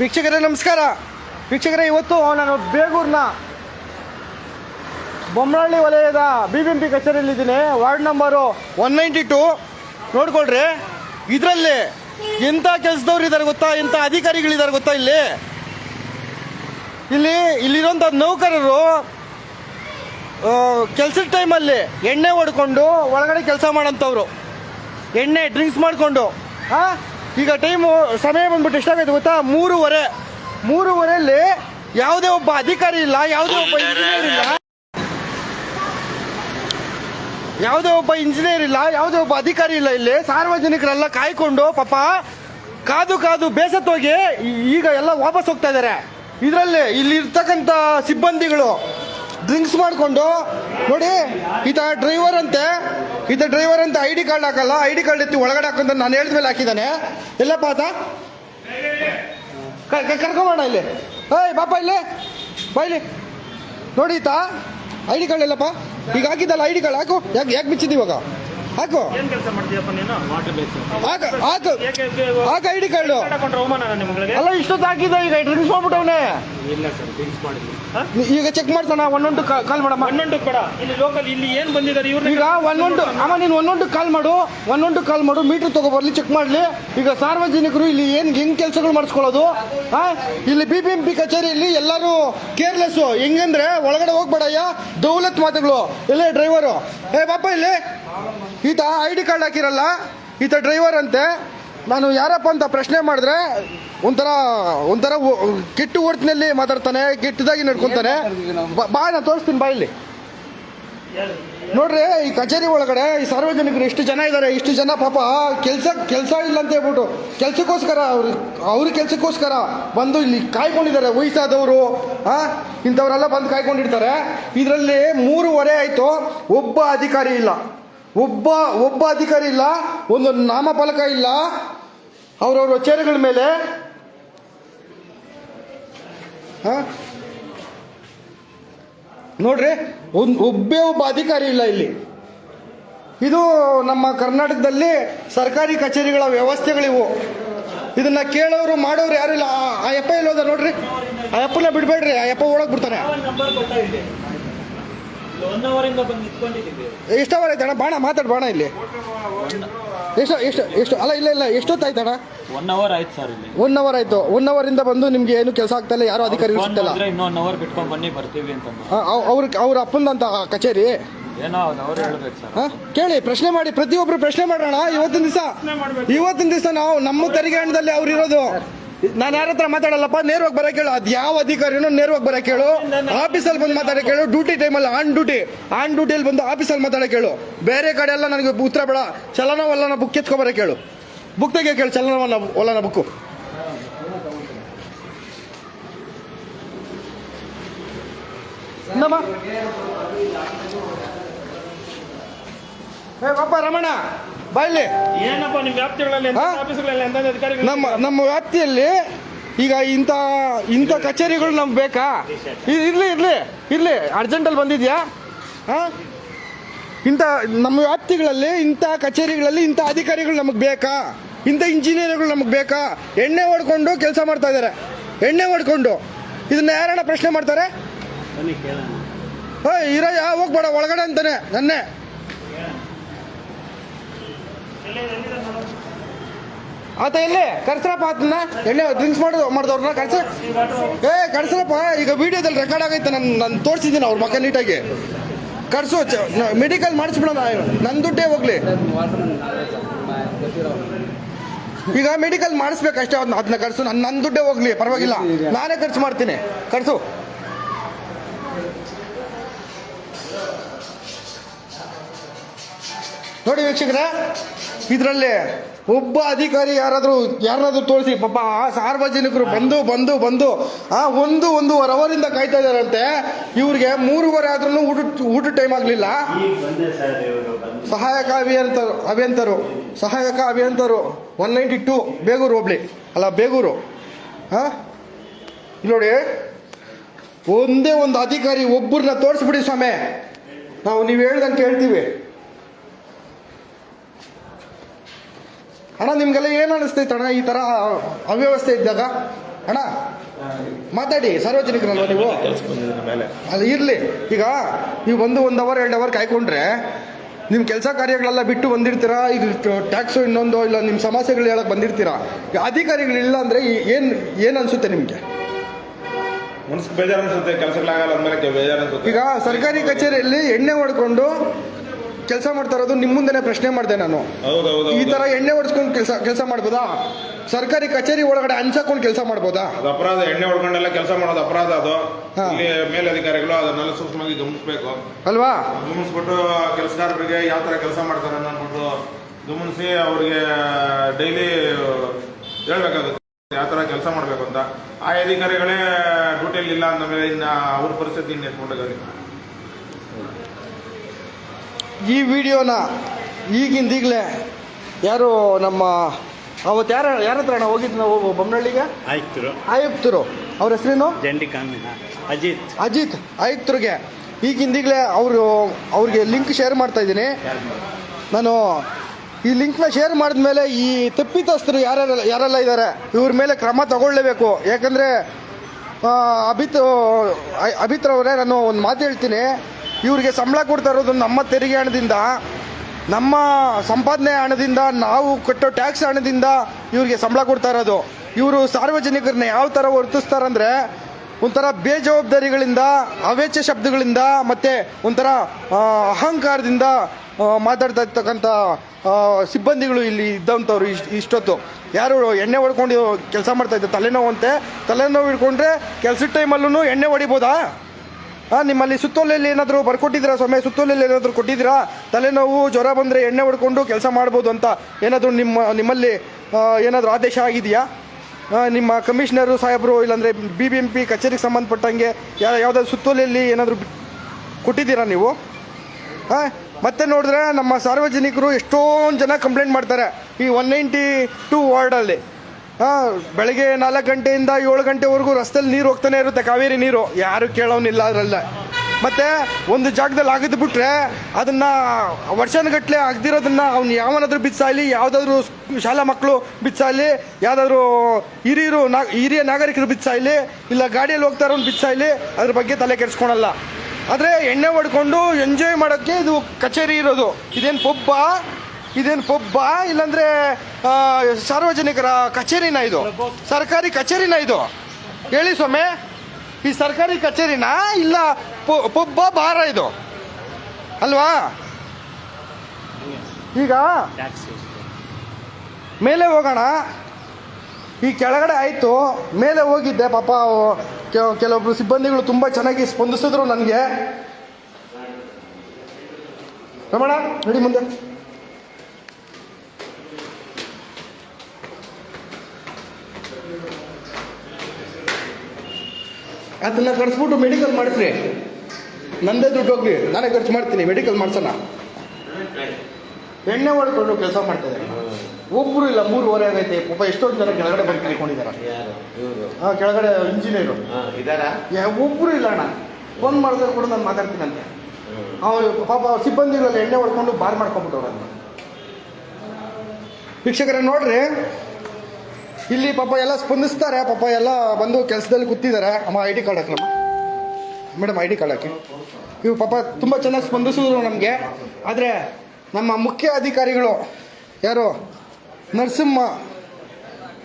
ವೀಕ್ಷಕರೇ, ನಮಸ್ಕಾರ. ವೀಕ್ಷಕರೇ, ಇವತ್ತು ನಾನು ಬೇಗೂರ್ನ ಬೊಮ್ಮನಹಳ್ಳಿ ವಲಯದ B B M P ಕಚೇರಿಯಲ್ಲಿದ್ದೀನಿ ward number one ninety two. ನೋಡ್ಕೊಳ್ರಿ, ಇದರಲ್ಲಿ ಎಂಥ ಕೆಲಸದವ್ರು ಇದ್ದಾರೆ ಗೊತ್ತಾ? ಎಂಥ ಅಧಿಕಾರಿಗಳಿದ್ದಾರೆ ಗೊತ್ತಾ ಇಲ್ಲಿ? ಇಲ್ಲಿ ಇಲ್ಲಿರೋಂಥ ನೌಕರರು ಕೆಲಸದ ಟೈಮಲ್ಲಿ ಎಣ್ಣೆ ಹೊಡ್ಕೊಂಡು ಒಳಗಡೆ ಕೆಲಸ ಮಾಡೋಂಥವ್ರು ಎಣ್ಣೆ ಡ್ರಿಂಕ್ಸ್ ಮಾಡಿಕೊಂಡು. ಹಾಂ ಈಗ ಟೈಮು ಸಮಯ ಬಂದ್ಬಿಟ್ಟು ಎಷ್ಟಾಗೈತೆ ಗೊತ್ತಾ? ಮೂರುವರೆ. ಮೂರುವರೆಯಲ್ಲಿ ಯಾವುದೇ ಒಬ್ಬ ಅಧಿಕಾರಿ ಇಲ್ಲ, ಯಾವುದೇ ಒಬ್ಬ ಇಂಜಿನಿಯರ್ ಇಲ್ಲ. ಯಾವುದೇ ಒಬ್ಬ ಇಂಜಿನಿಯರ್ ಇಲ್ಲ, ಯಾವುದೇ ಒಬ್ಬ ಅಧಿಕಾರಿ ಇಲ್ಲ ಇಲ್ಲಿ. ಸಾರ್ವಜನಿಕರೆಲ್ಲ ಕಾಯ್ಕೊಂಡು ಪಾಪ ಕಾದು ಕಾದು ಬೇಸತ್ತೋಗಿ ಈಗ ಎಲ್ಲ ವಾಪಸ್ ಹೋಗ್ತಾ ಇದ್ದಾರೆ ಇದರಲ್ಲಿ ಇಲ್ಲಿ ಇರ್ತಕ್ಕಂಥ ಸಿಬ್ಬಂದಿಗಳು ಡ್ರಿಂಕ್ಸ್ ಮಾಡಿಕೊಂಡು, ನೋಡಿ, ಈತ ಡ್ರೈವರ್ ಅಂತೆ, ಈತ ಡ್ರೈವರ್ ಅಂತ ಐ ಡಿ ಕಾರ್ಡ್ ಹಾಕಲ್ಲ, ಐ ಡಿ ಕಾರ್ಡ್ ಎತ್ತಿ ಒಳಗಡೆ ಹಾಕಂತ ನಾನು ಹೇಳಿದ ಮೇಲೆ ಹಾಕಿದ್ದಾನೆ. ಎಲ್ಲಪ್ಪ ಆತ? ಕರ್ಕೊಂಬೋಣ ಇಲ್ಲಿ. ಏಯ್ ಬಾಪ ಇಲ್ಲಿ. ಬಾ ಇಲ್ಲಿ. ನೋಡಿ ಈತ, ಐ ಡಿ ಕಾರ್ಡ್ ಎಲ್ಲಪ್ಪ? ಈಗ ಹಾಕಿದ್ದಲ್ಲ, ಐ ಡಿ ಕಾರ್ಡ್ ಹಾಕು. ಯಾಕೆ ಯಾಕೆ ಬಿಚ್ಚಿದ್ದು ಇವಾಗ? ಹಾಕು. ಏನ್ ಕೆಲಸ ಮಾಡ್ತೀಯಪ್ಪ ನೀನು? ವಾಟರ್ ಬೇಸ್ ಹಾಕ ಹಾಕು. ಹಾಕ ಐ ಡಿ ಕಾರ್ಡು ತಗೊಂಡ್ರೆ ಅವಮಾನ ನಿಮ್ಗಳಿಗೆ? ಅಲ್ಲ ಇಷ್ಟೊತ್ತು ಹಾಕಿದ್ದ ಈಗ ಡ್ರಿಂಕ್ಸ್ ಮಾಡ್ಬಿಟ್ಟವನೆ. ಇಲ್ಲ ಸರ್ ಡ್ರಿಂಕ್ಸ್ ಮಾಡಿಲ್ಲ. ಈಗ ಚೆಕ್ ಮಾಡ್ಸೋಣ ಒಂದೊಂದು ಕಾಲ್ ಮಾಡಮ್ಮ. ಒಂದೊಂದು ಬೇಡ. ಇಲ್ಲಿ ಲೋಕಲ್ ಇಲ್ಲಿ ಏನ್ ಬಂದಿದ್ದಾರೆ ಇವ್ರು ಈಗ ಒಂದೊಂದು ಅಮ್ಮ ನೀನು ಒಂದೊಂದು ಕಾಲ್ ಮಾಡು ಒಂದೊಂದು ಕಾಲ್ ಮಾಡು ಮೀಟರ್ ತಗೊಬರ್ಲಿ ಚೆಕ್ ಮಾಡ್ಲಿ. ಈಗ ಸಾರ್ವಜನಿಕರು ಇಲ್ಲಿ ಏನು ಹೆಂಗ್ ಕೆಲಸಗಳು ಮಾಡಿಸ್ಕೊಳ್ಳೋದು? ಹಾ? ಇಲ್ಲಿ ಬಿ ಬಿ ಎಂ ಪಿ ಕಚೇರಿಯಲ್ಲಿ ಎಲ್ಲರೂ ಕೇರ್ಲೆಸ್ ಹೆಂಗಂದ್ರೆ ಒಳಗಡೆ ಹೋಗ್ಬೇಡಯ್ಯ ದೌಲತ್ ಮಾತುಗಳು. ಇಲ್ಲೇ ಡ್ರೈವರು ಏ ಬಾಪ ಇಲ್ಲಿ. ಈತ ಐ ಡಿ ಕಾರ್ಡ್ ಹಾಕಿರಲ್ಲ, ಈತ ಡ್ರೈವರ್ ಅಂತೆ. ನಾನು ಯಾರಪ್ಪ ಅಂತ ಪ್ರಶ್ನೆ ಮಾಡಿದ್ರೆ ಒಂಥರ ಒಂಥರ ಕೆಟ್ಟ ಓಡ್ತಿನಲ್ಲಿ ಮಾತಾಡ್ತಾನೆ, ಕೆಟ್ಟದಾಗಿ ನಡ್ಕೊತಾನೆ. ಬಾ ನಾನು ತೋರಿಸ್ತೀನಿ, ಬಾ ಇಲ್ಲಿ. ನೋಡ್ರಿ, ಈ ಕಚೇರಿ ಒಳಗಡೆ ಈ ಸಾರ್ವಜನಿಕರು ಇಷ್ಟು ಜನ ಇದ್ದಾರೆ ಇಷ್ಟು ಜನ ಪಾಪ ಕೆಲಸ ಕೆಲಸ ಇಲ್ಲ ಅಂತ ಹೇಳ್ಬಿಟ್ಟು ಕೆಲಸಕ್ಕೋಸ್ಕರ ಅವ್ರು, ಅವ್ರ ಕೆಲಸಕ್ಕೋಸ್ಕರ ಬಂದು ಇಲ್ಲಿ ಕಾಯ್ಕೊಂಡಿದ್ದಾರೆ, ವಯಸ್ಸಾದವರು ಹಾಂ ಇಂಥವರೆಲ್ಲ ಬಂದು ಕಾಯ್ಕೊಂಡಿರ್ತಾರೆ. ಇದರಲ್ಲಿ ಮೂರುವರೆ ಆಯಿತು, ಒಬ್ಬ ಅಧಿಕಾರಿ ಇಲ್ಲ. ಒಬ್ಬ ಒಬ್ಬ ಅಧಿಕಾರಿ ಇಲ್ಲ, ಒಂದು ನಾಮಫಲಕ ಇಲ್ಲ, ಅವರವ್ರ ಚೇರುಗಳ ಮೇಲೆ ನೋಡ್ರಿ, ಒಂದು, ಒಬ್ಬೇ ಒಬ್ಬ ಅಧಿಕಾರಿ ಇಲ್ಲ ಇಲ್ಲಿ. ಇದು ನಮ್ಮ ಕರ್ನಾಟಕದಲ್ಲಿ ಸರ್ಕಾರಿ ಕಚೇರಿಗಳ ವ್ಯವಸ್ಥೆಗಳಿವು. ಇದನ್ನ ಕೇಳೋರು, ಮಾಡೋರು ಯಾರಿಲ್ಲ ಆ- ಆ ಇಲ್ಲೋದ ನೋಡ್ರಿ? ಆ ಅಪ್ಪನ ಬಿಡ್ಬೇಡ್ರಿ ಆ ಅಪ್ಪ ಒಳಗೆ ಬಿಡ್ತಾನೆ ಒನ್ ಅವರ್ ಇಂದ ಬಂದು ನಿಂತ್ಕೊಂಡಿದ್ದೀವಿ. ಎಷ್ಟವರ ಆಯ್ತಣ್ಣ ಬಾಣ ಮಾತಾಡ್ ಬಾಣ ಇಲ್ಲಿ. ಎಷ್ಟು ಎಷ್ಟು ಎಷ್ಟು ಅಲ್ಲ ಇಲ್ಲ ಇಲ್ಲ ಎಷ್ಟೊತ್ತಾಯ್ತಣ್ಣ ಒನ್ ಅವರ್ ಆಯ್ತು ಸರ್ ಇಲ್ಲಿ. ಒನ್ ಅವರ್ ಆಯ್ತು. ಒನ್ ಅವರಿಂದ ಬಂದು ನಿಮ್ಗೆ ಏನು ಕೆಲಸ ಆಗ್ತಾ ಇಲ್ಲ ಯಾರು ಅಧಿಕಾರಿಗಳು ಸಿಗ್ತಲ್ಲ ಅವ್ರಿಗೆ ಒನ್ ಅವರ್ ಬಿಟ್ಕೊಂಡ್ ಬನ್ನಿ ಬರ್ತೀವಿ ಅಂತಂದು ಆ, ಅವ್- ಅವ್ರ ಅವ್ರ ಅಪ್ಪಂದಂತ ಕಚೇರಿ? ಏನೋ ಅವ್ರು ಹೇಳ್ಬೇಕು ಸರ್ ಕೇಳಿ ಪ್ರಶ್ನೆ ಮಾಡಿ ಪ್ರತಿಯೊಬ್ರು ಪ್ರಶ್ನೆ ಮಾಡೋಣ ಇವತ್ತಿನ ದಿವಸ ಇವತ್ತಿನ ದಿವಸ ನಾವು ನಮ್ಮ ತೆರಿಗೆ ಹಣದಲ್ಲಿ ಅವ್ರು ಇರೋದು. ನಾನು ಯಾರ ಹತ್ರ ಮಾತಾಡಲ್ಲಪ್ಪ? ನೇರವಾಗಿ ಬರಕ್ಕೆ ಕೇಳು. ಅದು ಯಾವ ಅಧಿಕಾರಿನೂ ನೇರವಾಗಿ ಬರಕ್ಕೆ ಕೇಳು. ಆಫೀಸಲ್ಲಿ ಬಂದು ಮಾತಾಡಕ್ಕೆ ಕೇಳು. ಡ್ಯೂಟಿ ಟೈಮಲ್ಲಿ ಆನ್ ಡ್ಯೂಟಿ. ಆನ್ ಡ್ಯೂಟಿಯಲ್ಲಿ ಬಂದು ಆಫೀಸಲ್ಲಿ ಮಾತಾಡಕ್ಕೆ ಕೇಳು. ಬೇರೆ ಕಡೆ ಎಲ್ಲ ನನಗೆ ಉತ್ತರ ಬೇಡ. ಚಲನ ವಲ್ಲನ ಬುಕ್ ಎತ್ಕೊಬರೋ ಕೇಳು. ಬುಕ್ ತೆಗೆ ಕೇಳು. ಚಲನ ಒಲ್ಲನ ಬುಕ್ಕು ಏ ರಮಣ. ಬಾಯ್ಲಿ ಏನಪ್ಪ ನಿಮ್ಮ ವ್ಯಾಪ್ತಿಗಳಲ್ಲಿ ಹಾ? ಆಫೀಸ್ಗಳಲ್ಲಿ ಎಂತ ಅಧಿಕಾರಿಗಳು? ನಮ್ಮ ನಮ್ಮ ವ್ಯಾಪ್ತಿಯಲ್ಲಿ ಈಗ ಇಂಥ ಇಂಥ ಕಚೇರಿಗಳು ನಮ್ಗೆ ಬೇಕಾ? ಇ- ಇರ್ಲಿ ಇರ್ಲಿ ಇರ್ಲಿ. ಅರ್ಜೆಂಟಲ್ಲಿ ಬಂದಿದ್ಯಾ? ಹಾಂ? ಇಂಥ ನಮ್ಮ ವ್ಯಾಪ್ತಿಗಳಲ್ಲಿ ಇಂಥ ಕಚೇರಿಗಳಲ್ಲಿ ಇಂಥ ಅಧಿಕಾರಿಗಳು ನಮಗೆ ಬೇಕಾ? ಇಂಥ ಇಂಜಿನಿಯರ್ಗಳು ನಮಗೆ ಬೇಕಾ? ಎಣ್ಣೆ ಹೊಡ್ಕೊಂಡು ಕೆಲಸ ಮಾಡ್ತಾ ಇದ್ದಾರೆ. ಎಣ್ಣೆ ಹೊಡ್ಕೊಂಡು. ಇದನ್ನ ಯಾರನ್ನ ಪ್ರಶ್ನೆ ಮಾಡ್ತಾರೆ? ಬನ್ನಿ ಕೇಳೋಣ. ಇರಯ್ಯ ಹೋಗ್ಬೇಡ ಒಳಗಡೆ ಅಂತಾನೆ ನನ್ನೇ. ಆತ ಎಲ್ಲಿ ಕರ್ಸ್ರಪ್ಪ ಆತನ. ಎಣ್ಣೆ ಡ್ರಿಂಕ್ಸ್ ಮಾಡೋದು ಮಾಡಿದವ್ರನ್ನ ಕರ್ಸ. ಏ, ಕರ್ಸ್ರಪ್ಪ, ಈಗ ವಿಡಿಯೋದಲ್ಲಿ ರೆಕಾರ್ಡ್ ಆಗೈತೆ, ನಾನು ನಾನು ತೋರಿಸಿದ್ದೀನಿ ಅವ್ರ ಮಕ್ಕ ನೀಟಾಗಿ. ಕರ್ಸು ಮೆಡಿಕಲ್ ಮಾಡಿಸ್ಬಿಡೋಣ ನನ್ನ ದುಡ್ಡೇ ಹೋಗ್ಲಿ. ಈಗ ಮೆಡಿಕಲ್ ಮಾಡಿಸ್ಬೇಕಷ್ಟೇ ಅದನ್ನ ಅದನ್ನ ಕರ್ಸು. ನನ್ನ ನನ್ನ ದುಡ್ಡೇ ಹೋಗ್ಲಿ, ಪರವಾಗಿಲ್ಲ. ನಾನೇ ಖರ್ಚು ಮಾಡ್ತೀನಿ. ಕರ್ಸು. ನೋಡಿ ವೀಕ್ಷಕರೇ ಇದರಲ್ಲಿ ಒಬ್ಬ ಅಧಿಕಾರಿ ಯಾರಾದರೂ ಯಾರಾದರೂ ತೋರಿಸಿ, ಪಾಪ ಆ ಸಾರ್ವಜನಿಕರು ಬಂದು ಬಂದು ಬಂದು, ಆ ಒಂದು, ಒಂದೂವರೆ ಅವರಿಂದ ಕಾಯ್ತಾ ಇದ್ದಾರಂತೆ. ಇವ್ರಿಗೆ ಮೂರುವರೆ ಆದ್ರೂ ಊಟ ಊಟ ಟೈಮ್ ಆಗಲಿಲ್ಲ. ಸಹಾಯಕ ಅಭಿಯಂತರು ಅಭಿಯಂತರು, ಸಹಾಯಕ ಅಭಿಯಂತರು ಒನ್ ನೈಂಟಿ ಟು ಬೇಗೂರು ಹೋಬ್ಳಿ ಅಲ್ಲ, ಬೇಗೂರು. ಹಾಂ ನೋಡಿ ಒಂದೇ ಒಂದು ಅಧಿಕಾರಿ ಒಬ್ಬರನ್ನ ತೋರಿಸ್ಬಿಡಿ ಸ್ವಾಮಿ. ನಾವು ನೀವು ಹೇಳ್ದಂಗೆ ಕೇಳ್ತೀವಿ. ಅಣ್ಣ ನಿಮ್ಗೆಲ್ಲ ಏನು ಅನಿಸ್ತೈತೆ ಅಣ್ಣ ಈ ಥರ ಅವ್ಯವಸ್ಥೆ ಇದ್ದಾಗ? ಅಣ್ಣ ಮಾತಾಡಿ ಸಾರ್ವಜನಿಕರಲ್ವ ನೀವು? ಅದು ಇರಲಿ. ಈಗ ನೀವು ಒಂದು ಒಂದು ಅವರ್ ಎರಡು ಅವರ್ ಕಾಯ್ಕೊಂಡ್ರೆ ನಿಮ್ಮ ಕೆಲಸ ಕಾರ್ಯಗಳೆಲ್ಲ ಬಿಟ್ಟು ಬಂದಿರ್ತೀರಾ? ಈಗ ಟ್ಯಾಕ್ಸು ಇನ್ನೊಂದು ಇಲ್ಲ ನಿಮ್ಮ ಸಮಸ್ಯೆಗಳು ಹೇಳಕ್ಕೆ ಬಂದಿರ್ತೀರಾ? ಈಗ ಅಧಿಕಾರಿಗಳಿಲ್ಲ ಅಂದರೆ ಏನು ಏನು ಅನಿಸುತ್ತೆ ನಿಮಗೆ? ಬೇಜಾರು ಅನಿಸುತ್ತೆ ಕೆಲಸಗಳಾಗಲ್ಲ ಅಂದ್ಮೇಲೆ ಬೇಜಾರು ಅನಿಸುತ್ತೆ. ಈಗ ಸರ್ಕಾರಿ ಕಚೇರಿಯಲ್ಲಿ ಎಣ್ಣೆ ಹೊಡ್ಕೊಂಡು ಕೆಲಸ ಮಾಡ್ತಾ ಇರೋದು ನಿಮ್ಮ ಮುಂದೆನೇ ಪ್ರಶ್ನೆ ಮಾಡಿದೆ ನಾನು. ಹೌದೌದು ಈ ತರ ಎಣ್ಣೆ ಹೊಡ್ಸ್ಕೊಂಡು ಕೆಲಸ ಕೆಲಸ ಮಾಡ್ಬೋದಾ? ಸರ್ಕಾರಿ ಕಚೇರಿ ಒಳಗಡೆ ಹಂಚಕೊಂಡು ಕೆಲಸ ಮಾಡ್ಬೋದಾ? ಅದು ಅಪರಾಧ ಎಣ್ಣೆ ಹೊಡ್ಕೊಂಡೆಲ್ಲ ಕೆಲಸ ಮಾಡೋದು ಅಪರಾಧ ಅದು. ಇಲ್ಲಿ ಮೇಲಧಿಕಾರಿಗಳು ಅದನ್ನೆಲ್ಲ ಸೂಕ್ಷ್ಮವಾಗಿ ಗಮನಿಸಬೇಕು. ಅಲ್ವಾ? ಗಮನಿಸ್ಬಿಟ್ಟು ಕೆಲಸಗಾರರಿಗೆ ಯಾವ ತರ ಕೆಲಸ ಮಾಡ್ತಾರೆ ಅನ್ನೋದು ಅಂದ್ಬಿಟ್ಟು ಗಮನಿಸಿ ಅವ್ರಿಗೆ ಡೈಲಿ ಹೇಳ್ಬೇಕಾಗುತ್ತೆ. ಯಾವ ತರ ಕೆಲಸ ಮಾಡಬೇಕು ಅಂತ. ಆ ಅಧಿಕಾರಿಗಳೇ ಡ್ಯೂಟಿಯಲ್ಲಿ ಇಲ್ಲ ಅಂದಮೇಲೆ ಇನ್ನ ಅವ್ರ ಪರಿಸ್ಥಿತಿ ಇನ್ನು ಎತ್ಕೊಂಡೋಗಿ ಈ ವಿಡಿಯೋನ ಈಗಿಂದೀಗಲೇ ಯಾರು ನಮ್ಮ ಅವತ್ತು ಯಾರ ಯಾರ ಹತ್ರ ಅಣ್ಣ ಹೋಗಿದ್ದು ನಾವು ಬೊಮ್ಮನಹಳ್ಳಿಗೆ ಆಯುಕ್ತರು. ಆಯುಕ್ತರು. ಅವ್ರ ಹೆಸರೇನು? ಅಜಿತ್. ಅಜಿತ್. ಆಯುಕ್ತರಿಗೆ. ಈಗಿಂದೀಗಲೇ ಅವರು ಅವ್ರಿಗೆ ಲಿಂಕ್ ಶೇರ್ ಮಾಡ್ತಾ ಇದ್ದೀನಿ. ನಾನು ಈ ಲಿಂಕ್ನ ಶೇರ್ ಮಾಡಿದ್ಮೇಲೆ ಈ ತಪ್ಪಿತಸ್ಥರು ಯಾರ್ಯಾರ ಯಾರೆಲ್ಲ ಇದ್ದಾರೆ ಇವ್ರ ಮೇಲೆ ಕ್ರಮ ತಗೊಳ್ಳೇಬೇಕು. ಯಾಕಂದರೆ ಅಭಿತ್ ಅಭಿತ್ರವರೇ ಅಭಿತ್ ಅವರೇ ನಾನು ಒಂದು ಮಾತು ಹೇಳ್ತೀನಿ. ಇವ್ರಿಗೆ ಸಂಬಳ ಕೊಡ್ತಾ ಇರೋದು ನಮ್ಮ ತೆರಿಗೆ ಹಣದಿಂದ, ನಮ್ಮ ಸಂಪಾದನೆ ಹಣದಿಂದ, ನಾವು ಕಟ್ಟೋ ಟ್ಯಾಕ್ಸ್ ಹಣದಿಂದ ಇವರಿಗೆ ಸಂಬಳ ಕೊಡ್ತಾ ಇರೋದು. ಇವರು ಸಾರ್ವಜನಿಕರನ್ನ ಯಾವ ಥರ ವರ್ತಿಸ್ತಾರಂದ್ರೆ ಒಂಥರ ಬೇಜವಾಬ್ದಾರಿಗಳಿಂದ ಅವೇಚ್ಯ ಶಬ್ದಗಳಿಂದ, ಮತ್ತು ಒಂಥರ ಅಹಂಕಾರದಿಂದ ಮಾತಾಡ್ತಾ ಇರ್ತಕ್ಕಂಥ ಸಿಬ್ಬಂದಿಗಳು ಇಲ್ಲಿ ಇದ್ದಂಥವ್ರು ಇಷ್ಟು, ಇಷ್ಟೊತ್ತು. ಯಾರು ಎಣ್ಣೆ ಹೊಡ್ಕೊಂಡು ಕೆಲಸ ಮಾಡ್ತಾ ಇದ್ದ ತಲೆನೋವು ಅಂತೆ, ತಲೆನೋವು ಹಿಡ್ಕೊಂಡ್ರೆ ಕೆಲಸದ ಟೈಮಲ್ಲೂ ಎಣ್ಣೆ ಹೊಡಿಬೋದಾ? ಹಾಂ ನಿಮ್ಮಲ್ಲಿ ಸುತ್ತೋಲೆಯಲ್ಲಿ ಏನಾದರೂ ಬರ್ಕೊಟ್ಟಿದ್ದೀರಾ ಸ್ವಾಮಿ? ಸುತ್ತೋಲೆಯಲ್ಲಿ ಏನಾದರೂ ಕೊಟ್ಟಿದ್ದೀರಾ? ತಲೆನೋವು, ಜ್ವರ ಬಂದರೆ ಎಣ್ಣೆ ಹೊಡ್ಕೊಂಡು ಕೆಲಸ ಮಾಡ್ಬೋದು ಅಂತ ಏನಾದರೂ ನಿಮ್ಮ, ನಿಮ್ಮಲ್ಲಿ ಏನಾದರೂ ಆದೇಶ ಆಗಿದೆಯಾ? ನಿಮ್ಮ ಕಮಿಷನರು ಸಾಹೇಬರು ಇಲ್ಲಾಂದರೆ ಬಿ ಬಿ ಎಂ ಪಿ ಕಚೇರಿಗೆ ಸಂಬಂಧಪಟ್ಟಂಗೆ ಯಾ, ಯಾವುದಾದ್ರು ಸುತ್ತೋಲೆಯಲ್ಲಿ ಏನಾದರೂ ಕೊಟ್ಟಿದ್ದೀರಾ ನೀವು? ಹಾಂ ಮತ್ತೆ ನೋಡಿದ್ರೆ ನಮ್ಮ ಸಾರ್ವಜನಿಕರು ಎಷ್ಟೊಂದು ಜನ ಕಂಪ್ಲೇಂಟ್ ಮಾಡ್ತಾರೆ ಈ ಒನ್ ನೈಂಟಿ ಟೂ ವಾರ್ಡಲ್ಲಿ ಹಾಂ, ಬೆಳಗ್ಗೆ ನಾಲ್ಕು ಗಂಟೆಯಿಂದ ಏಳು ಗಂಟೆವರೆಗೂ ರಸ್ತೆಯಲ್ಲಿ ನೀರು ಹೋಗ್ತಾನೆ ಇರುತ್ತೆ, ಕಾವೇರಿ ನೀರು. ಯಾರು ಕೇಳೋನಿಲ್ಲ ಅದರಲ್ಲ. ಮತ್ತೆ ಒಂದು ಜಾಗದಲ್ಲಿ ಆಗದು ಬಿಟ್ರೆ ಅದನ್ನ ವರ್ಷನಗಟ್ಟಲೆ ಆಗದಿರೋದನ್ನ ಅವ್ನು ಯಾವನಾದ್ರೂ ಬಿಚ್ಚಾಲಿ ಯಾವುದಾದ್ರೂ ಶಾಲಾ ಮಕ್ಕಳು ಬಿಚ್ಚಾಲಿ ಯಾವುದಾದ್ರೂ ಹಿರಿಯರು ಹಿರಿಯ ನಾಗರಿಕರು ಬಿಚ್ಚಾಯಿಲಿ, ಇಲ್ಲ ಗಾಡಿಯಲ್ಲಿ ಹೋಗ್ತಾ ಇರೋನು ಬಿಚ್ಚಾಲಿ ಅದ್ರ ಬಗ್ಗೆ ತಲೆ ಕೆಡಿಸ್ಕೊಳಲ್ಲ. ಆದರೆ ಎಣ್ಣೆ ಹೊಡ್ಕೊಂಡು ಎಂಜಾಯ್ ಮಾಡೋಕ್ಕೆ ಇದು ಕಚೇರಿ ಇರೋದು. ಇದೇನು ಪೊಬ್ಬ? ಇದೇನು ಪಬ್ಬಾ? ಇಲ್ಲಾಂದ್ರೆ ಸಾರ್ವಜನಿಕರ ಕಚೇರಿನ ಇದು? ಸರ್ಕಾರಿ ಕಚೇರಿನ ಇದು? ಹೇಳಿ ಸ್ವಾಮಿ. ಈ ಸರ್ಕಾರಿ ಕಚೇರಿನ? ಇಲ್ಲ ಪಬ್ಬ ಬಾರ ಇದು. ಅಲ್ವಾ? ಈಗ ಮೇಲೆ ಹೋಗೋಣ. ಈ ಕೆಳಗಡೆ ಆಯಿತು. ಮೇಲೆ ಹೋಗಿದ್ದೆ. ಪಾಪ ಕೆಲವೊಬ್ರು ಸಿಬ್ಬಂದಿಗಳು ತುಂಬ ಚೆನ್ನಾಗಿ ಸ್ಪಂದಿಸಿದ್ರು ನನಗೆ. ರಮಣ, ನಡಿ ಮುಂದೆ. ಅದನ್ನ ಕರೆಸ್ಬಿಟ್ಟು ಮೆಡಿಕಲ್ ಮಾಡಿಸ್ರಿ. ನಂದೇ ದುಡ್ಡು ಹೋಗ್ಲಿ. ನಾನೇ ಖರ್ಚು ಮಾಡ್ತೀನಿ. ಮೆಡಿಕಲ್ ಮಾಡ್ಸೋಣ. ಎಣ್ಣೆ ಹೊಡ್ಕೊಂಡು ಕೆಲಸ ಮಾಡ್ತಿದ್ದಾರೆ ಒಬ್ಬರು ಇಲ್ಲ ಮೂರುವರೆ ಆಗೈತೆ. ಪಾಪ ಎಷ್ಟೊಂದು ಜನ ಕೆಳಗಡೆ ಬಂದು ತಿಳ್ಕೊಂಡಿದ್ದಾರೆ. ಹಾಂ ಕೆಳಗಡೆ ಇಂಜಿನಿಯರು ಒಬ್ರು ಒಬ್ಬರು ಇಲ್ಲ ಅಣ್ಣ. ಫೋನ್ ಮಾಡಿದ್ರೆ ಕೂಡ ನಾನು ಮಾತಾಡ್ತೀನಂತೆ. ಅವ್ರು ಪಾಪ ಸಿಬ್ಬಂದಿ ಸಿಬ್ಬಂದಿಗಳಲ್ಲಿ ಎಣ್ಣೆ ಹೊಡ್ಕೊಂಡು ಬಾರ್ ಮಾಡ್ಕೊಂಬಿಟ್ಟು ಅದನ್ನ ವೀಕ್ಷಕರೇ ನೋಡ್ರಿ. ಇಲ್ಲಿ ಪಾಪ ಎಲ್ಲ ಸ್ಪಂದಿಸ್ತಾರೆ, ಪಾಪ ಎಲ್ಲ ಬಂದು ಕೆಲಸದಲ್ಲಿ ಕೂತಿದ್ದಾರೆ. ಅಮ್ಮ ಐ ಡಿ ಕಾರ್ಡ್ ಹಾಕಲಮ್ಮ. ಮೇಡಮ್ ಐ ಡಿ ಕಾರ್ಡ್ ಹಾಕಿ. ಇವು ಪಾಪ ತುಂಬ ಚೆನ್ನಾಗಿ ಸ್ಪಂದಿಸಿದ್ರು ನಮಗೆ. ಆದರೆ ನಮ್ಮ ಮುಖ್ಯ ಅಧಿಕಾರಿಗಳು ಯಾರು? ನರಸಿಂಹ,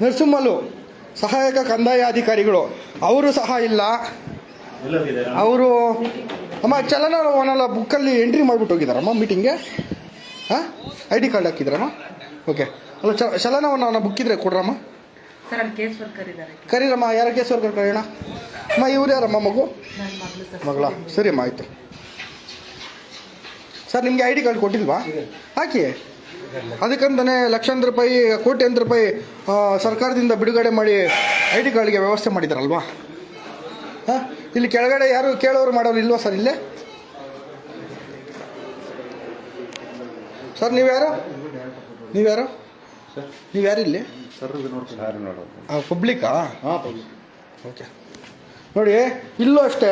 ನರಸಿಂಹಲು ಸಹಾಯಕ ಕಂದಾಯ ಅಧಿಕಾರಿಗಳು. ಅವರು ಸಹ ಇಲ್ಲ. ಅವರು ಅಮ್ಮ ಚಲನ ಚಲನವಲನ ಬುಕ್ಕಲ್ಲಿ ಎಂಟ್ರಿ ಮಾಡಿಬಿಟ್ಟು ಹೋಗಿದ್ದಾರಮ್ಮ ಮೀಟಿಂಗ್ಗೆ ಹಾಂ ಐ ಡಿ ಕಾರ್ಡ್ ಹಾಕಿದ್ರಮ್ಮ? ಓಕೆ ಅಲ್ಲ, ಚ ಬುಕ್ಕಿದ್ರೆ ಕೊಡ್ರಮ್ಮ? ಸರ್ ಅಲ್ಲಿ ಕೇಸ್ ವರ್ಕರ್ ಇದ್ದಾರೆ ಕರೀರಮ್ಮ ಯಾರ ಕೇಸ್ ವರ್ಕರ್ ಕರೀಣ ಅಮ್ಮ ಇವ್ರು ಯಾರಮ್ಮ ಮಗು? ನನ್ನ ಮಗಳು ಸರ್ ಮಗಳ? ಸರಿ ಅಮ್ಮ ಆಯಿತು. ಸರ್ ನಿಮಗೆ ಐ ಡಿ ಕಾರ್ಡ್ ಕೊಟ್ಟಿಲ್ವಾ? ಹಾಕಿ. ಅದಕ್ಕಂತಾನೆ ಲಕ್ಷಾಂತರ ರೂಪಾಯಿ ಕೋಟ್ಯಾಂತರ ರೂಪಾಯಿ ಆ, ಸರ್ಕಾರದಿಂದ ಬಿಡುಗಡೆ ಮಾಡಿ ಐ ಡಿ ಕಾರ್ಡ್ಗೆ ವ್ಯವಸ್ಥೆ ಮಾಡಿದಾರಲ್ವಾ? ಹಾಂ? ಇಲ್ಲಿ ಕೆಳಗಡೆ ಯಾರು ಕೇಳೋರು ಮಾಡೋರು ಇಲ್ವಾ ಸರ್ ಇಲ್ಲೇ? ಸರ್ ನೀವ್ಯಾರು? ನೀವ್ಯಾರು? ನೀವ್ಯಾರು ಇಲ್ಲಿ? ಪಬ್ಲಿಕ್ಕಾ ಓಕೆ. ನೋಡಿ ಇಲ್ಲೂ ಅಷ್ಟೇ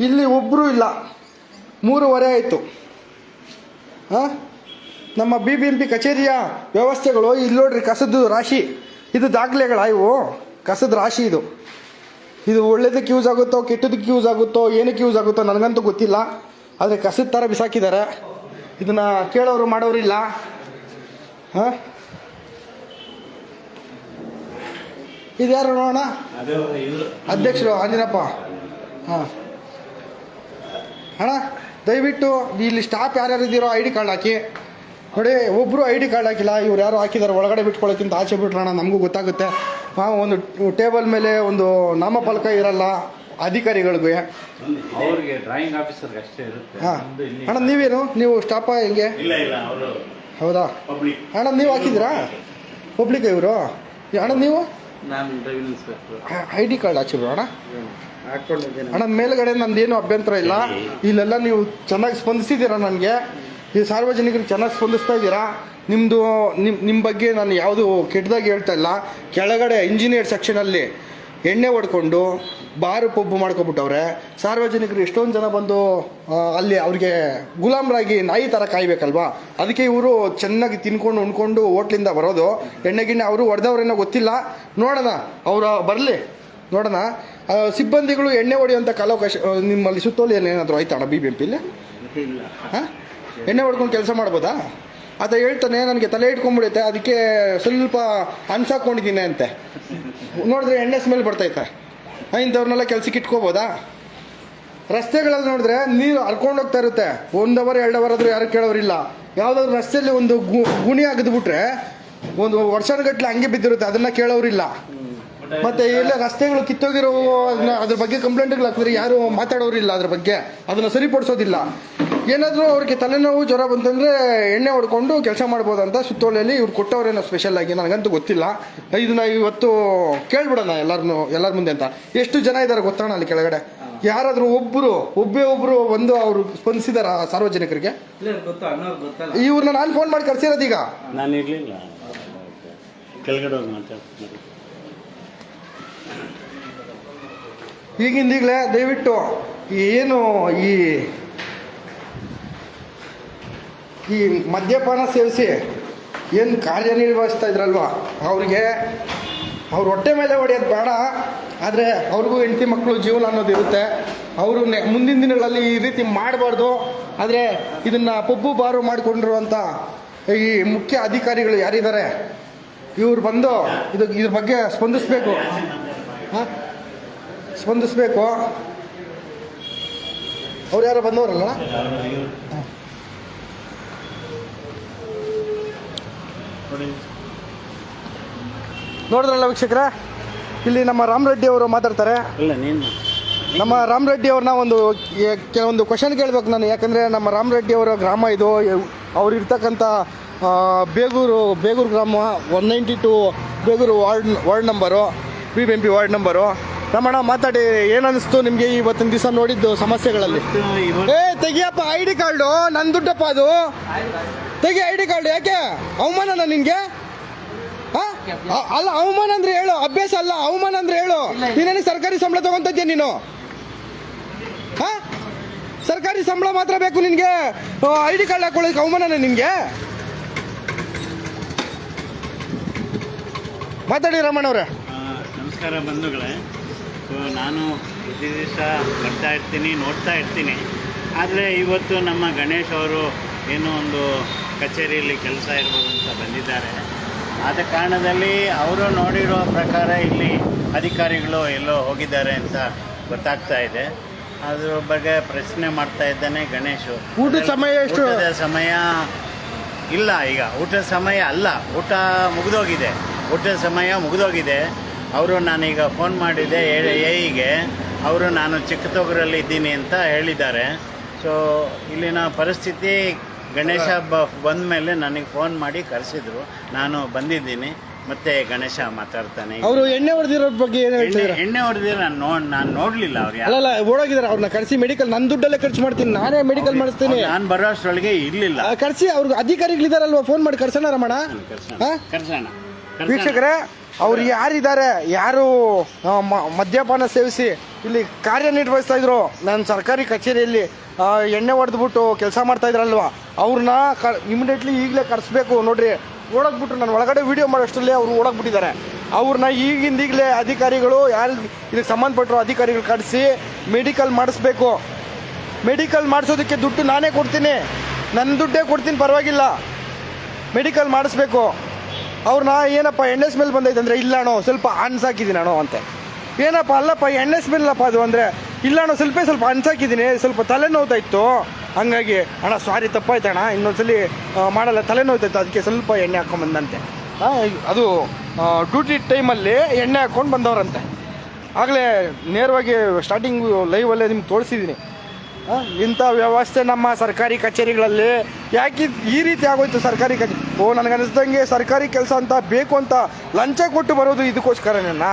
ಇಲ್ಲಿ ಒಬ್ಬರು ಇಲ್ಲ. ಮೂರುವರೆ ಆಯಿತು. ಹಾಂ ನಮ್ಮ ಬಿ ಬಿ ಎಂ ಪಿ ಕಚೇರಿಯ ವ್ಯವಸ್ಥೆಗಳು ಇಲ್ಲಿ ನೋಡ್ರಿ ಕಸದ ರಾಶಿ. ಇದು ದಾಖಲೆಗಳ ಇವು. ಕಸದ ರಾಶಿ ಇದು. ಇದು ಒಳ್ಳೇದಕ್ಕೆ ಯೂಸ್ ಆಗುತ್ತೋ ಕೆಟ್ಟದಕ್ಕೆ ಯೂಸ್ ಆಗುತ್ತೋ ಏನಕ್ಕೆ ಯೂಸ್ ಆಗುತ್ತೋ ನನಗಂತೂ ಗೊತ್ತಿಲ್ಲ. ಆದರೆ ಕಸದ ಥರ ಬಿಸಾಕಿದ್ದಾರೆ. ಇದನ್ನು ಕೇಳೋರು ಮಾಡೋರಿಲ್ಲ. ಹಾಂ ಇದು ಯಾರು ನೋಡೋಣ ಅಧ್ಯಕ್ಷರು ಅಂಜನಪ್ಪ ಹಾಂ. ಅಣ್ಣ ದಯವಿಟ್ಟು ಇಲ್ಲಿ ಸ್ಟಾಫ್ ಯಾರ್ಯಾರು ಇದ್ದೀರೋ ಐ ಡಿ ಕಾರ್ಡ್ ಹಾಕಿ. ನೋಡಿ ಒಬ್ಬರು ಐ ಡಿ ಕಾರ್ಡ್ ಹಾಕಿಲ್ಲ ಇವ್ರು ಯಾರು ಹಾಕಿದ್ದಾರೆ ಒಳಗಡೆ ಬಿಟ್ಕೊಳ್ಳೋಕ್ಕಿಂತ ಆಚೆ ಬಿಟ್ರಣ ನಮಗೂ ಗೊತ್ತಾಗುತ್ತೆ. ಹಾಂ ಒಂದು ಟೇಬಲ್ ಮೇಲೆ ಒಂದು ನಾಮಫಲಕ ಇರಲ್ಲ ಅಧಿಕಾರಿಗಳಿಗೂ. ಅವ್ರಿಗೆ ಡ್ರಾಯಿಂಗ್ ಆಫೀಸರ್ಗೆ ಅಷ್ಟೇ ಇರುತ್ತೆ. ಹಾಂ. ಅಣ್ಣ ನೀವೇನು? ನೀವು ಸ್ಟಾಫ ಹೆಂಗೆ? ಹೌದಾ? ಅಣ್ಣ ನೀವು ಹಾಕಿದ್ದೀರಾ? ಪಬ್ಲಿಕ್ ಇವರು? ಅಣ್ಣ ನೀವು? ನಾನು ಇನ್ಸ್ಪೆಕ್ಟರ್ ಐ ಡಿ ಕಾರ್ಡ್ ಬಿಡೋಣ? ಅಣ್ಣ ಅಣ್ಣ ಮೇಲ್ಗಡೆ ನಂದೇನು ಅಭ್ಯಂತರ ಇಲ್ಲ. ಇಲ್ಲೆಲ್ಲ ನೀವು ಚೆನ್ನಾಗಿ ಸ್ಪಂದಿಸಿದ್ದೀರಾ ನನಗೆ? ಈ ಸಾರ್ವಜನಿಕರಿಗೆ ಚೆನ್ನಾಗಿ ಸ್ಪಂದಿಸ್ತಾ ಇದ್ದೀರಾ? ನಿಮ್ಮದು ನಿಮ್ಮ ನಿಮ್ಮ ಬಗ್ಗೆ ನಾನು ಯಾವುದು ಕೆಟ್ಟದಾಗಿ ಹೇಳ್ತಾ ಇಲ್ಲ. ಕೆಳಗಡೆ ಇಂಜಿನಿಯರ್ ಸೆಕ್ಷನಲ್ಲಿ ಎಣ್ಣೆ ಹೊಡ್ಕೊಂಡು ಬಾರು ಪಬ್ಬು ಮಾಡ್ಕೊಬಿಟ್ಟವ್ರೆ. ಸಾರ್ವಜನಿಕರು ಎಷ್ಟೊಂದು ಜನ ಬಂದು ಅಲ್ಲಿ ಅವ್ರಿಗೆ ಗುಲಾಮ್ರಾಗಿ ನಾಯಿ ಥರ ಕಾಯ್ಬೇಕಲ್ವಾ? ಅದಕ್ಕೆ ಇವರು ಚೆನ್ನಾಗಿ ತಿನ್ಕೊಂಡು ಉಣ್ಕೊಂಡು ಹೋಟ್ಲಿಂದ ಬರೋದು. ಎಣ್ಣೆ ಗಿಣ್ಣೆ ಅವರು ಹೊಡೆದವ್ರೇನೋ ಗೊತ್ತಿಲ್ಲ. ನೋಡೋಣ ಅವರು ಬರಲಿ. ನೋಡೋಣ. ಸಿಬ್ಬಂದಿಗಳು ಎಣ್ಣೆ ಹೊಡೆಯುವಂಥ ಕಾಲಾವಕಾಶ ನಿಮ್ಮಲ್ಲಿ ಸುತ್ತೋಲೆ ಏನೇನಾದರೂ ಆಯ್ತಾಣ ಬಿ ಬಿ ಎಂ ಪಿಲಿ ಇಲ್ಲ. ಹಾಂ? ಎಣ್ಣೆ ಹೊಡ್ಕೊಂಡು ಕೆಲಸ ಮಾಡ್ಬೋದಾ? ಅದ ಹೇಳ್ತಾನೆ ನನಗೆ ತಲೆ ಇಟ್ಕೊಂಡ್ಬಿಡುತ್ತೆ ಅದಕ್ಕೆ ಸ್ವಲ್ಪ ಅನ್ಸಾಕೊಂಡಿದ್ದೀನಿ ಅಂತೆ. ನೋಡಿದ್ರೆ ಎಣ್ಣೆ ಸ್ಮೆಲ್ ಬರ್ತೈತೆ ಇಂಥವ್ರನ್ನೆಲ್ಲ ಕೆಲ್ಸಕ್ಕೆ ಇಟ್ಕೋಬೋದಾ? ರಸ್ತೆಗಳಲ್ಲಿ ನೋಡಿದ್ರೆ ನೀರು ಹರ್ಕೊಂಡು ಹೋಗ್ತಾ ಇರುತ್ತೆ. ಒಂದು ಅವರ್, ಎರಡು ಅವರ್ ಆದರೂ ಯಾರು ಕೇಳೋರಿಲ್ಲ. ಯಾವುದಾದ್ರು ರಸ್ತೆಯಲ್ಲಿ ಒಂದು ಗು, ಗುಣಿ ಅಗದ್ಬಿಟ್ರೆ ಒಂದು ವರ್ಷಗಟ್ಟಲೆ ಹಂಗೆ ಬಿದ್ದಿರುತ್ತೆ, ಅದನ್ನು ಕೇಳೋರಿಲ್ಲ. ಮತ್ತೆ ಎಲ್ಲ ರಸ್ತೆಗಳು ಕಿತ್ತೋಗಿರೋ ಅದ್ರ ಬಗ್ಗೆ ಕಂಪ್ಲೇಂಟ್ಗಳು ಹಾಕಿದ್ರೆ ಯಾರು ಮಾತಾಡೋರಿಲ್ಲ ಅದ್ರ ಬಗ್ಗೆ. ಅದನ್ನ ಸರಿಪಡಿಸೋದಿಲ್ಲ. ಏನಾದರೂ ಅವ್ರಿಗೆ ತಲೆನೋವು ಜ್ವರ ಬಂತಂದ್ರೆ ಎಣ್ಣೆ ಹೊಡ್ಕೊಂಡು ಕೆಲಸ ಮಾಡ್ಬೋದಂತ ಸುತ್ತೋಳೆಯಲ್ಲಿ ಇವ್ರು ಕೊಟ್ಟವ್ರೇನೋ ಸ್ಪೆಷಲ್ ಆಗಿ ನನಗಂತೂ ಗೊತ್ತಿಲ್ಲ. ಇದನ್ನ ಇವತ್ತು ಕೇಳ್ಬಿಡೋಣ ಎಲ್ಲರನ್ನೂ ಎಲ್ಲರ ಮುಂದೆ ಅಂತ. ಎಷ್ಟು ಜನ ಇದ್ದಾರೆ ಗೊತ್ತಾಣ ಅಲ್ಲಿ ಕೆಳಗಡೆ? ಯಾರಾದರೂ ಒಬ್ಬರು ಒಬ್ಬೇ ಒಬ್ಬರು ಒಂದು ಅವರು ಸ್ಪಂದಿಸಿದಾರ ಸಾರ್ವಜನಿಕರಿಗೆ? ಇಲ್ಲ ಗೊತ್ತು ಅನ್ನೋರು ಗೊತ್ತಲ್ಲ. ಇವ್ರನ್ನ ನಾನು ಫೋನ್ ಮಾಡಿ ಕರ್ಸಿರೋದೀಗ ಈಗ. ನಾನು ಇರಲಿಲ್ಲ. ಕೆಳಗಡೆ ಹೋಗಿ ಮಾತಾಡ್ತೀನಿ ಈಗಿಂದೀಗಲೇ ದಯವಿಟ್ಟು ಏನು ಈ ಈ ಮದ್ಯಪಾನ ಸೇವಿಸಿ ಏನು ಕಾರ್ಯನಿರ್ವಹಿಸ್ತಾ ಇದ್ರಲ್ವ? ಅವ್ರಿಗೆ ಅವ್ರ ಹೊಟ್ಟೆ ಮೇಲೆ ಹೊಡೆಯೋದು ಬೇಡ. ಆದರೆ ಅವ್ರಿಗೂ ಹೆಂಡತಿ ಮಕ್ಕಳು ಜೀವನ ಅನ್ನೋದು ಇರುತ್ತೆ. ಅವರು ಮುಂದಿನ ದಿನಗಳಲ್ಲಿ ಈ ರೀತಿ ಮಾಡಬಾರ್ದು. ಆದರೆ ಇದನ್ನು ಪಬ್ಬು ಬಾರು ಮಾಡಿಕೊಂಡಿರುವಂಥ ಈ ಮುಖ್ಯ ಅಧಿಕಾರಿಗಳು ಯಾರಿದ್ದಾರೆ? ಇವ್ರು ಬಂದು ಇದು ಇದ್ರ ಬಗ್ಗೆ ಸ್ಪಂದಿಸಬೇಕು. ಹಾಂ? ಸ್ಪಂದಿಸಬೇಕು. ಅವ್ರು ಯಾರೋ ಬಂದವರಲ್ಲ? ನೋಡಿ ನೋಡಿದ್ರಲ್ಲ ವೀಕ್ಷಕರೇ? ಇಲ್ಲಿ ನಮ್ಮ ರಾಮರೆಡ್ಡಿ ಅವರು ಮಾತಾಡ್ತಾರೆ. ನಮ್ಮ ರಾಮ್ ರೆಡ್ಡಿ ಅವ್ರನ್ನ ಒಂದು ಕೆಲವೊಂದು ಕ್ವಶನ್ ಕೇಳ್ಬೇಕು ನಾನು. ಯಾಕಂದರೆ ನಮ್ಮ ರಾಮ್ ರೆಡ್ಡಿ ಅವರ ಗ್ರಾಮ ಇದು ಅವ್ರು ಇರ್ತಕ್ಕಂಥ ಬೇಗೂರು ಬೇಗೂರು ಗ್ರಾಮ one ninety two Begur ward ward number B B M P ward number. Ramana, ಮಾತಾಡಿ, ಏನನ್ನಿಸ್ತು ನಿಮಗೆ ಇವತ್ತಿನ ದಿವಸ ನೋಡಿದ್ದು ಸಮಸ್ಯೆಗಳಲ್ಲಿ? ಏ, ತೆಗಿಯಪ್ಪ ಐ ಡಿ ಕಾರ್ಡು ನನ್ನ ದುಡ್ಡಪ್ಪ ಅದು. ತೆಗಿ ಐ ಡಿ ಕಾರ್ಡು, ಯಾಕೆ? ಅವಮಾನನ ನಿನಗೆ? ಅಲ್ಲ, ಅವಮಾನ ಅಂದ್ರೆ ಹೇಳು, ಅಭ್ಯಾಸ ಅಲ್ಲ, ಅವಮಾನ ಅಂದ್ರೆ ಹೇಳು. ನೀನೇನು ಸರ್ಕಾರಿ ಸಂಬಳ ತಗೊಂತಿದ್ಯಾ ನೀನು? ಹಾ? ಸರ್ಕಾರಿ ಸಂಬಳ ಮಾತ್ರ ಬೇಕು ನಿನಗೆ? ಐ ಡಿ ಕಾರ್ಡ್ ಹಾಕೊಳ್ಳೋಕೆ ಅವಮಾನನ ನಿನ್ಗೆ? ಮಾತಾಡಿ ರಮಣ ಅವರೇ. ನಮಸ್ಕಾರ ಬಂಧುಗಳೇ. ಸೊ ನಾನು ಪ್ರತಿ ದಿವಸ ಬರ್ತಾ ಇರ್ತೀನಿ ನೋಡ್ತಾ ಇರ್ತೀನಿ. ಆದರೆ ಇವತ್ತು ನಮ್ಮ ಗಣೇಶ್ ಅವರು ಏನೋ ಒಂದು ಕಚೇರಿಯಲ್ಲಿ ಕೆಲಸ ಇರ್ಬೋದು ಅಂತ ಬಂದಿದ್ದಾರೆ. ಆದ ಕಾರಣದಲ್ಲಿ ಅವರು ನೋಡಿರೋ ಪ್ರಕಾರ ಇಲ್ಲಿ ಅಧಿಕಾರಿಗಳು ಎಲ್ಲೋ ಹೋಗಿದ್ದಾರೆ ಅಂತ ಗೊತ್ತಾಗ್ತಾ ಇದೆ. ಅದ್ರ ಬಗ್ಗೆ ಪ್ರಶ್ನೆ ಮಾಡ್ತಾ ಇದ್ದಾನೆ ಗಣೇಶ್ ಊಟದ ಸಮಯ ಎಷ್ಟು? ಸಮಯ ಇಲ್ಲ ಈಗ. ಊಟದ ಸಮಯ ಅಲ್ಲ. ಊಟ ಮುಗಿದೋಗಿದೆ. ಊಟದ ಸಮಯ ಮುಗಿದೋಗಿದೆ. ಅವರು ನಾನೀಗ ಫೋನ್ ಮಾಡಿದೆ ಎಗೆ ಅವರು ನಾನು ಚಿಕ್ಕತೊಗರಲ್ಲಿ ಇದ್ದೀನಿ ಅಂತ ಹೇಳಿದ್ದಾರೆ. ಸೊ ಇಲ್ಲಿನ ಪರಿಸ್ಥಿತಿ ಗಣೇಶ ಹಬ್ಬ ಬಂದ ಮೇಲೆ ನನಗೆ ಫೋನ್ ಮಾಡಿ ಕರೆಸಿದ್ರು. ನಾನು ಬಂದಿದ್ದೀನಿ. ಮತ್ತೆ ಗಣೇಶ ಮಾತಾಡ್ತಾನೆ. ಅವರು ಎಣ್ಣೆ ಹೊಡೆದಿರೋ ಬಗ್ಗೆ ಏನು ಎಣ್ಣೆ ಹೊಡೆದಿರ ನಾನು ನೋಡ್ ನಾನು ನೋಡಲಿಲ್ಲ ಅವ್ರು ಅಲ್ಲ ಓಡೋಗಿದ್ದಾರೆ. ಅವ್ರನ್ನ ಕರೆಸಿ ಮೆಡಿಕಲ್ ನನ್ನ ದುಡ್ಡಲ್ಲೇ ಖರ್ಚು ಮಾಡ್ತೀನಿ. ನಾನೇ ಮೆಡಿಕಲ್ ಮಾಡಿಸ್ತೀನಿ. ನಾನು ಬರೋ ಅಷ್ಟರೊಳಗೆ ಇರಲಿಲ್ಲ. ಕರೆಸಿ ಕರ್ಸಿ ಅವ್ರಿಗೆ ಅಧಿಕಾರಿಗಳಿದಾರಲ್ವಾ? ಫೋನ್ ಮಾಡಿ ಕರ್ಸೋಣ ರಮಣ. ಕರ್ಸೋಣ. ಕರ್ಸೋಣ. ವೀಕ್ಷಕರೇ ಅವ್ರು ಯಾರಿದ್ದಾರೆ, ಯಾರು ಮದ್ಯಪಾನ ಸೇವಿಸಿ ಇಲ್ಲಿ ಕಾರ್ಯನಿರ್ವಹಿಸ್ತಾ ಇದ್ರು. ನಾನು ಸರ್ಕಾರಿ ಕಚೇರಿಯಲ್ಲಿ ಎಣ್ಣೆ ಹೊಡೆದ್ಬಿಟ್ಟು ಕೆಲಸ ಮಾಡ್ತಾ ಇದ್ರಲ್ವಾ? ಅವ್ರನ್ನ ಕ ಇಮಿಡಿಯೇಟ್ಲಿ ಈಗಲೇ ಕರೆಸ್ಬೇಕು ನೋಡ್ರಿ. ಓಡೋಗ್ಬಿಟ್ರು ನಾನು ಒಳಗಡೆ ವಿಡಿಯೋ ಮಾಡೋಷ್ಟರಲ್ಲಿ ಅವ್ರು ಓಡೋಗ್ಬಿಟ್ಟಿದ್ದಾರೆ. ಅವ್ರನ್ನ ಈಗಿಂದ ಈಗಲೇ ಅಧಿಕಾರಿಗಳು ಯಾರು, ಇದಕ್ಕೆ ಸಂಬಂಧಪಟ್ಟರು ಅಧಿಕಾರಿಗಳು ಕರೆಸಿ ಮೆಡಿಕಲ್ ಮಾಡಿಸ್ಬೇಕು. ಮೆಡಿಕಲ್ ಮಾಡಿಸೋದಕ್ಕೆ ದುಡ್ಡು ನಾನೇ ಕೊಡ್ತೀನಿ. ನನ್ನ ದುಡ್ಡೇ ಕೊಡ್ತೀನಿ, ಪರವಾಗಿಲ್ಲ. ಮೆಡಿಕಲ್ ಮಾಡಿಸ್ಬೇಕು. ಅವ್ರನ್ನ ಏನಪ್ಪ ಎಣ್ಣೆ ಸ್ಮೆಲ್ ಬಂದೈತೆ ಅಂದರೆ ಇಲ್ಲಣೋ ಸ್ವಲ್ಪ ಅನ್ಸಾಕಿದ್ದೀನಿ ಅಂತೆ. ಏನಪ್ಪ ಅಲ್ಲಪ್ಪ ಎಣ್ಣೆ ಸ್ಮೆಲ್ಲಪ್ಪ ಅದು ಅಂದರೆ ಇಲ್ಲಣೋ ಸ್ವಲ್ಪ ಸ್ವಲ್ಪ ಅನ್ಸಾಕಿದ್ದೀನಿ ಸ್ವಲ್ಪ ತಲೆನೋವ್ತಾ ಇತ್ತು ಹಂಗಾಗಿ ಅಣ್ಣ ಸಾರಿ ತಪ್ಪಾಯ್ತಣ್ಣ ಇನ್ನೊಂದ್ಸಲಿ ಮಾಡಲ್ಲ ತಲೆನೋವ್ತಾಯಿತ್ತು ಅದಕ್ಕೆ ಸ್ವಲ್ಪ ಎಣ್ಣೆ ಹಾಕ್ಕೊಂಬಂದಂತೆ ಆ, ಅದು ಡ್ಯೂಟಿ ಟೈಮಲ್ಲಿ ಎಣ್ಣೆ ಹಾಕ್ಕೊಂಡು ಬಂದವರಂತೆ. ಆಗಲೇ ನೇರವಾಗಿ ಸ್ಟಾರ್ಟಿಂಗು ಲೈವಲ್ಲೇ ನಿಮ್ಗೆ ತೋರಿಸಿದ್ದೀನಿ ಇಂಥ ವ್ಯವಸ್ಥೆ ನಮ್ಮ ಸರ್ಕಾರಿ ಕಚೇರಿಗಳಲ್ಲಿ ಯಾಕೆ ಈ ರೀತಿ ಆಗೋಯ್ತು ಸರ್ಕಾರಿ ಕಚೇರಿ ಓ ನನಗೆ ಅನಿಸ್ದಂಗೆ ಸರ್ಕಾರಿ ಕೆಲಸ ಅಂತ ಬೇಕು ಅಂತ ಲಂಚ ಕೊಟ್ಟು ಬರೋದು ಇದಕ್ಕೋಸ್ಕರನೇನ?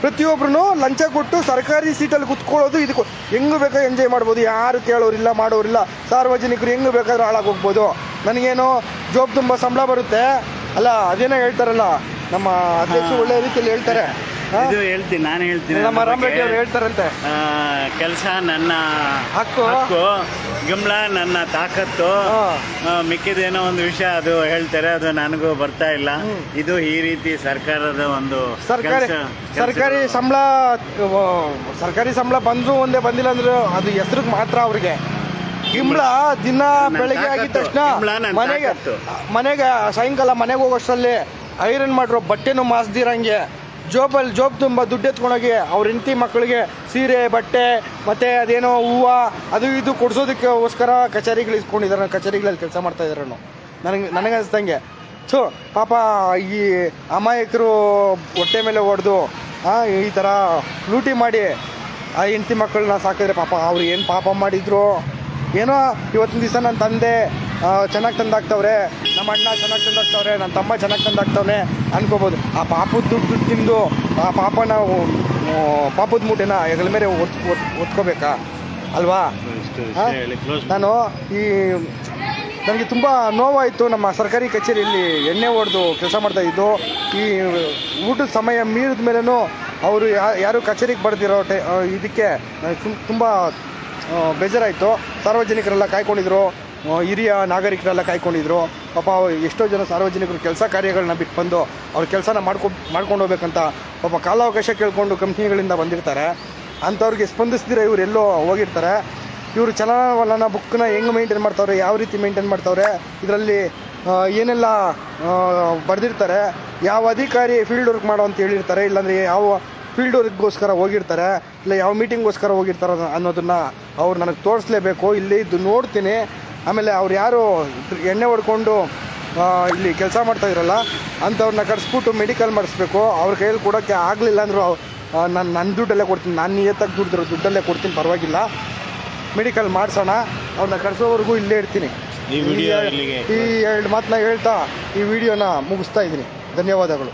ಪ್ರತಿಯೊಬ್ಬರು ಲಂಚ ಕೊಟ್ಟು ಸರ್ಕಾರಿ ಸೀಟಲ್ಲಿ ಕುತ್ಕೊಳ್ಳೋದು ಇದಕ್ಕೂ ಹೆಂಗೆ ಬೇಕಾದ್ರೆ ಎಂಜಾಯ್ ಮಾಡ್ಬೋದು? ಯಾರು ಕೇಳೋರಿಲ್ಲ ಮಾಡೋರಿಲ್ಲ ಸಾರ್ವಜನಿಕರು ಹೆಂಗೆ ಬೇಕಾದ್ರೂ ಹಾಳಾಗೋಗ್ಬೋದು ನನಗೇನು ಜೋಬ್ ತುಂಬ ಸಂಬಳ ಬರುತ್ತೆ? ಅಲ್ಲ ಅದೇನೋ ಹೇಳ್ತಾರಲ್ಲ ನಮ್ಮ ಅಧ್ಯಕ್ಷರು ಒಳ್ಳೆಯ ರೀತಿಯಲ್ಲಿ ಹೇಳ್ತಾರೆ? ಇದು ಹೇಳ್ತೀನಿ ನಾನು ಹೇಳ್ತೀನಿ ನಮ್ಮ ಅದ್ರ ರಾಮರೆಡ್ಡಿ ಬಗ್ಗೆ. ಹೇಳ್ತಾರಂತೆ ಕೆಲಸ ನನ್ನ ಹಕ್ಕು. ಹಕ್ಕು ಗಮ್ಲ ನನ್ನ ತಾಕತ್ತು ಹಾ. ಆ, ಮಿಕ್ಕಿದೇನೋ ಒಂದು ವಿಷಯ ಅದು ಹೇಳ್ತಾರೆ ಅದು ನನಗೂ ಬರ್ತಾ ಇಲ್ಲ ಇದು ಈ ರೀತಿ ಸರ್ಕಾರದ ಒಂದು ಸರ್ಕಾರಿ ಕೆಲ್ಸ- ಸರ್ಕಾರಿ ಸಂಬಳ ಆ, ಸರ್ಕಾರಿ ಸಂಬಳ ಬಂದ್ರು ಒಂದೇ ಬಂದಿಲ್ಲ ಅಂದ್ರೆ ಅದು ಹೆಸರು ಮಾತ್ರ ಅವ್ರಿಗೆ ಗಿಂಬಳ ದಿನ ನನ್ನ ಬೆಳಗ್ಗೆ ಆಗಿದ ತಾಕತ್ತು. ತಕ್ಷಣ ಗಿಂಬಳ ನನ್ನ ಮನೆಗೆ ತಾಕತ್ತು. ಮನೆಗೆ ಸಾಯಂಕಾಲ ಮನೆಗೆ ಹೋಗೋಷ್ಟರಲ್ಲಿ ಐರನ್ ಮಾಡಿರೋ ಬಟ್ಟೆನೂ ಮಾಸ್ದಿರಂಗೆ ಜೋಬಲ್ಲಿ ಜೋಬ್ ತುಂಬ ದುಡ್ಡು ಎತ್ಕೊಂಡೋಗಿ ಅವ್ರ ಹೆಂಡತಿ ಮಕ್ಕಳಿಗೆ ಸೀರೆ, ಬಟ್ಟೆ, ಮತ್ತು ಅದೇನೋ ಹೂವು, ಅದು ಇದು ಕೊಡ್ಸೋದಕ್ಕೋಸ್ಕರ ಕಚೇರಿಗಳು ಇಸ್ಕೊಂಡಿದ್ದಾರೆ. ಕಚೇರಿಗಳಲ್ಲಿ ಕೆಲಸ ಮಾಡ್ತಾ ಇದ್ದಾರೆ ನನಗೆ ನನಗೆ ಅನಿಸ್ದಂಗೆ ಸೊ ಪಾಪ ಈ ಅಮಾಯಕರು ಹೊಟ್ಟೆ ಮೇಲೆ ಹೊಡೆದು ಈ ಥರ ಲೂಟಿ ಮಾಡಿ ಆ ಹೆಂಡತಿ ಮಕ್ಕಳನ್ನ ಸಾಕಿದ್ರೆ ಪಾಪ ಅವ್ರು ಏನು ಪಾಪ ಮಾಡಿದ್ರು? ಏನೋ ಇವತ್ತಿನ ದಿವಸ ನನ್ನ ತಂದೆ ಚೆನ್ನಾಗಿ ತಂದಾಕ್ತವ್ರೆ. ನಮ್ಮ ಅಣ್ಣ ಚೆನ್ನಾಗಿ ತಂದಾಕ್ತವ್ರೆ ನನ್ನ ತಮ್ಮ ಚೆನ್ನಾಗಿ ತಂದಾಕ್ತವ್ನೆ ಅನ್ಕೋಬೋದು. ಆ ಪಾಪದ ದುಡ್ಡು ತಿಂದು ಆ ಪಾಪ ನಾವು ಪಾಪದ ಮೂಟೆನ ಹೆಗಲ ಮೇಲೆ ಒತ್ ಒತ್ಕೋಬೇಕಾ? ಅಲ್ವಾ? ನಾನು ಈ ನನಗೆ ತುಂಬ ನೋವಾಯಿತು. ನಮ್ಮ ಸರ್ಕಾರಿ ಕಚೇರಿಯಲ್ಲಿ ಎಣ್ಣೆ ಹೊಡೆದು ಕೆಲಸ ಮಾಡ್ತಾ ಇದ್ದು ಈ ಊಟದ ಸಮಯ ಮೀರಿದ ಮೇಲೂ ಅವರು ಯಾರು ಕಚೇರಿಗೆ ಬರ್ದಿರೋ ಟೈ ಇದಕ್ಕೆ ತುಂಬ ಬೇಜಾರಾಯಿತು. ಸಾರ್ವಜನಿಕರೆಲ್ಲ ಕಾಯ್ಕೊಂಡಿದ್ರು. ಹಿರಿಯ ನಾಗರಿಕರೆಲ್ಲ ಕಾಯ್ಕೊಂಡಿದ್ರು. ಪಾಪ ಎಷ್ಟೋ ಜನ ಸಾರ್ವಜನಿಕರು ಕೆಲಸ ಕಾರ್ಯಗಳನ್ನ ಬಿಟ್ಟು ಬಂದು ಅವ್ರ ಕೆಲಸನ ಮಾಡ್ಕೊ, ಮಾಡ್ಕೊಂಡು ಹೋಗ್ಬೇಕಂತ ಪಾಪ ಕಾಲಾವಕಾಶ ಕೇಳ್ಕೊಂಡು ಕಂಪ್ನಿಗಳಿಂದ ಬಂದಿರ್ತಾರೆ. ಅಂಥವ್ರಿಗೆ ಸ್ಪಂದಿಸ್ದಿರ ಇವ್ರು ಎಲ್ಲೋ ಹೋಗಿರ್ತಾರೆ. ಇವರು ಚಲನವಲನ ಬುಕ್ನ ಹೆಂಗೆ ಮೇಂಟೈನ್ ಮಾಡ್ತಾವ್ರೆ, ಯಾವ ರೀತಿ ಮೇಂಟೈನ್ ಮಾಡ್ತಾವ್ರೆ, ಇದರಲ್ಲಿ ಏನೆಲ್ಲ ಬರೆದಿರ್ತಾರೆ, ಯಾವ ಅಧಿಕಾರಿ ಫೀಲ್ಡ್ ವರ್ಕ್ ಮಾಡೋ ಅಂತ ಹೇಳಿರ್ತಾರೆ, ಇಲ್ಲಾಂದರೆ ಯಾವ ಫೀಲ್ಡ್ ವರ್ಕ್ಗೋಸ್ಕರ ಹೋಗಿರ್ತಾರೆ, ಇಲ್ಲ ಯಾವ ಮೀಟಿಂಗ್ಗೋಸ್ಕರ ಹೋಗಿರ್ತಾರೆ ಅನ್ನೋದನ್ನ ಅವ್ರು ನನಗೆ ತೋರಿಸ್ಲೇಬೇಕು. ಇಲ್ಲಿ ಇದು ನೋಡ್ತೀನಿ. ಆಮೇಲೆ ಅವ್ರು ಯಾರು ಎಣ್ಣೆ ಹೊಡ್ಕೊಂಡು ಇಲ್ಲಿ ಕೆಲಸ ಮಾಡ್ತಾ ಇದ್ರಲ್ಲ ಅಂಥವ್ರನ್ನ ಕರೆಸ್ಬಿಟ್ಟು ಮೆಡಿಕಲ್ ಮಾಡಿಸ್ಬೇಕು. ಅವ್ರ ಕೈಯಲ್ಲಿ ಕೊಡೋಕ್ಕೆ ಆಗಲಿಲ್ಲ ಅಂದರು ನಾನು ನನ್ನ ದುಡ್ಡಲ್ಲೇ ಕೊಡ್ತೀನಿ. ನಾನು ನಿಯತ್ತಾಗಿ ದುಡ್ದಿರೋ ದುಡ್ಡಲ್ಲೇ ಕೊಡ್ತೀನಿ ಪರವಾಗಿಲ್ಲ. ಮೆಡಿಕಲ್ ಮಾಡಿಸೋಣ. ಅವ್ರನ್ನ ಕರೆಸೋವರೆಗೂ ಇಲ್ಲೇ ಇರ್ತೀನಿ. ಈ ಎರಡು ಮಾತನ್ನ ಹೇಳ್ತಾ ಈ ವಿಡಿಯೋನ ಮುಗಿಸ್ತಾ ಇದ್ದೀನಿ. ಧನ್ಯವಾದಗಳು.